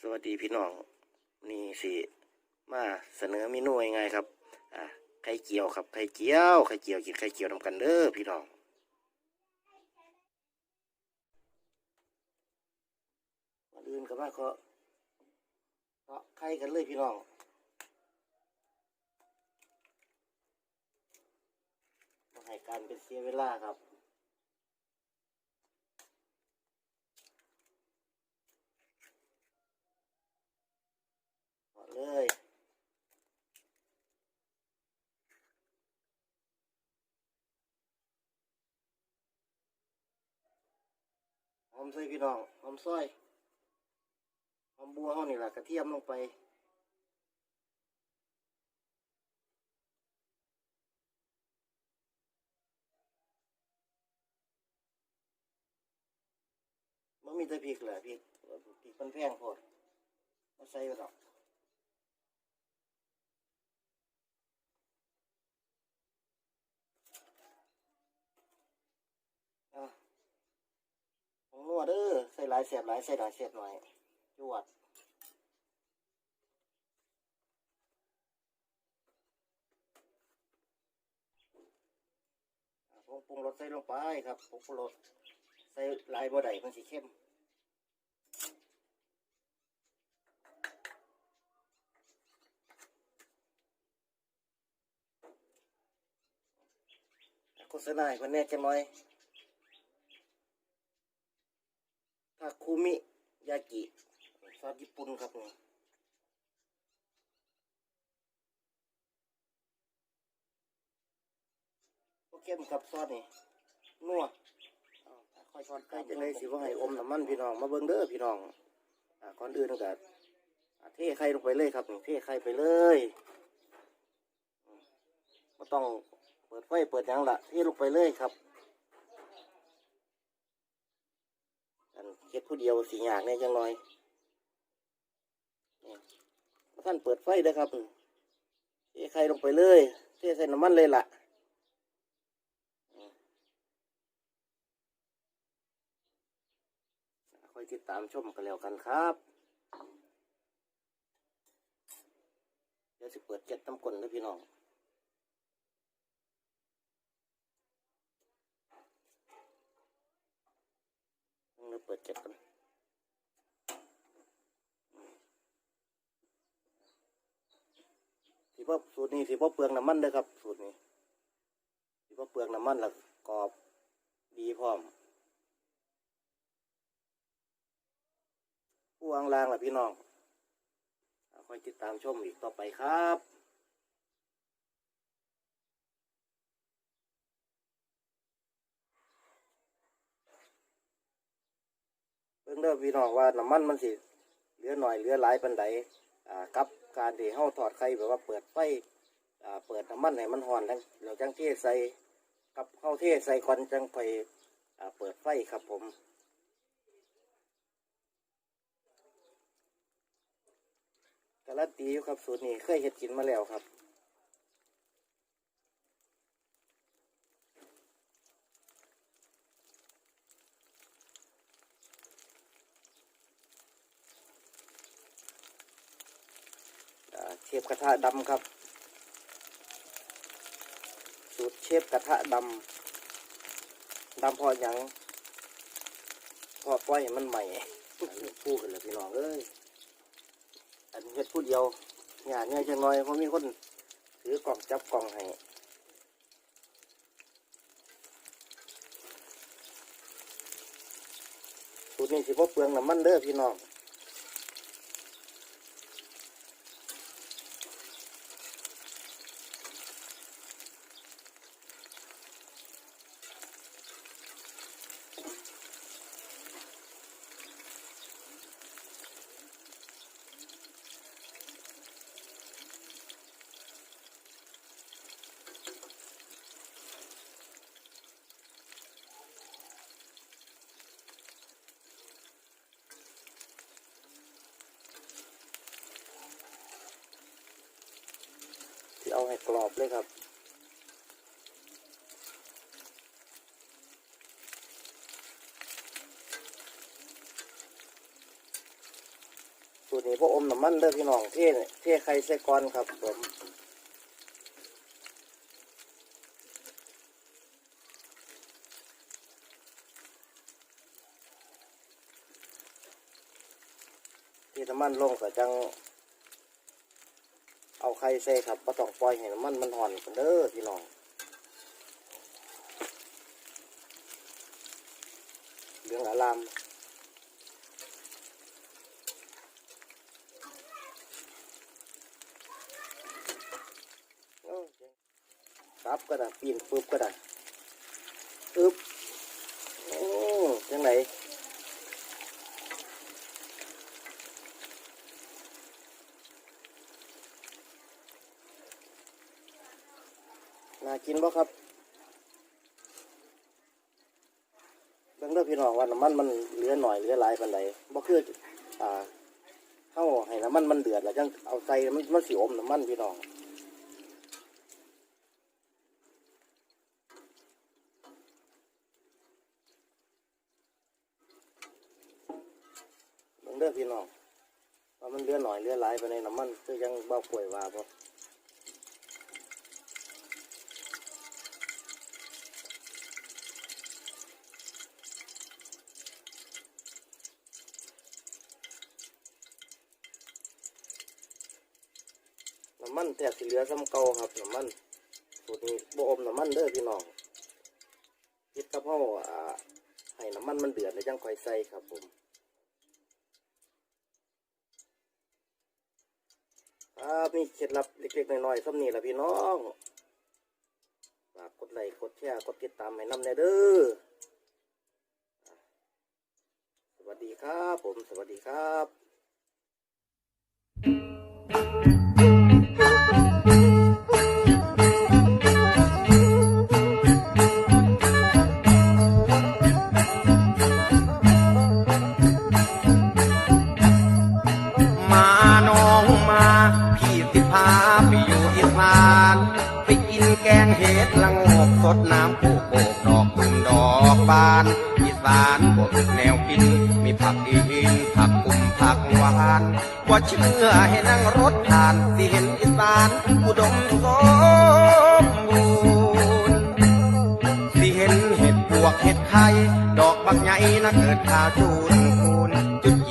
สวัสดีพี่น้องนี่สิมาเสนอเมนูยังไงครับ อ่าไข่เจียวครับไข่เจียวไข่เจียวกินไข่เจียวนำกันเด้อพี่น้องมาอื่นก็มาก็เนาะไข่กันเลยพี่น้องมาให้การเป็นเสียเวลาครับ หมดเลยหอ มใส่พี่น้องหอมซอยหอมบัวเขานี่แหละกระเทียมลงไปมันมีแต่พริกแหละพริกพริกมันแพงโพดมาใส่ไปหรอก อะของ นัวเด้อใส่หลายเสียบหลายใส่หน่อยเสียบหน่อยจวดผงปรุงรสใส่ลงไปครับผงปรุงรสใส่ลายบ่ได้มันสิเข้มโฆษณาให้คนแน่จะน้อย ทา คุมิยากิซอสญี่ปุ่นครับนี่โอเคมครับซอสนี่นัวค่อยช้อนใกล้จะเลยสิว่าให้อมน้ำมันพี่น้อง มาเบิ่งเด้อพี่น้องอ่าก่อนอื่นก็อ่เทไข่ลงไปเลยครับนี่เทไข่ไปเลยอืมบ่ต้องเปิดไฟเปิดยังละเทลงไปเลยครับ อันเฮ็ดผู้เดียวสียากเนี่ยจังน่อยท่านเปิดไฟเด้ครับเทไข่ลงไปเลยเทใส่น้ำมันเลยล่ะค่อยติดตามชมกันแล้วกันครับเดี๋ยวสิเปิดเจ็ดน้ำกลนนะพี่น้อง เราเปิดเจ็ดกันสีพ่อสูตรนี้สีพ่อเปลืองน้ำมันเด้อครับ สูตรนี้สีพ่อเปลืองน้ำมันแล้วกรอบดีพร้อมผู้วางรางล่ะพี่น้องอ่าคอยติดตามชมอีกต่อไปครับ เบิ่งเด้อพี่น้องว่าน้ำมันมันสิเหลือหน่อยเหลือหลายปันใดอ่ากับการที่เฮาทอดไข่แบบว่าเปิดไฟอ่าเปิดน้ำมันให้มันห่อนแล้วเราจังเทใส่กับเฮาเทใส่ควันจังไปอ่าเปิดไฟครับผมการันตีอยู่ครับสูตรนี้เคยเห็ดกินมาแล้วครับ เชฟกระทะดำครับ สูตรเชฟกระทะดำดำพอหยังพอปล่อยให้มันใหม่อันนี้พูดกันเลยพี่น้องเอ้ยอันเฮ็ดผู้เดียวงานง่ายจังน้อยเพราะมีคนถือกล่องจับกล่องให้สูตรนี้สิบ่เปลืองน้ำมันเด้อพี่น้อง ให้กรอบเลยครับสูตรนี้พวกอมน้ำมันเด้อพี่น้องเท่เท่ไข่ใส่ก้อนครับผมที่น้ำมันลงก็จัง เอาไข่ใส่ครับก็ต้องปล่อยให้มันมันห่อนกันเด้อพี่น้องเรื่องอารามครับก็ได้ปีนปุ๊บก็ได้อึ๊บโอ้ยังไง น่ากินบ่ครับเบิ่งเด้อพี่น้องว่าน้ำมันมันเหลือหน่อยเหลือหลายปานใดบ่คืออ่าเฮาให้น้ำมันมันเดือดแล้วจังเอาใส่มันมันสิอมน้ำมันพี่น้องเบิ่งเด้อพี่น้องว่ามันเหลือหน่อยเหลือหลายไปในน้ำมันคือยังเบ้าป่วยว่าบ่ น้ำมันแทบสิเหลือซ้ำเก่าครับน้ำมันสูตรนี้บ่อมน้ำมันเด้อพี่น้องคิดกับเฮาอ่าให้น้ำมันมันเดือดแล้วจังค่อยใส่ครับผมครับมีเคล็ดลับเล็กๆน้อยๆซ้ำนี่ละพี่น้องฝากกดไลค์กดแชร์กดติดตามให้นำแน่เด้อสวัสดีครับผมสวัสดีครับ งเห็ดละโงกสดน้ำโคโกกดอกกุ่มดอกบานอีสานบวกแนวกิน มีผักอีหินผักกุ่มผักหวานว่าเชื่อให้นั่งรถผ่านสิเห็นอีสานอุดมสมบูรณ์สิเห็นเห็ดปวกเห็ดไข่ดอกบักใหญ่นะเกิดขาจูนโค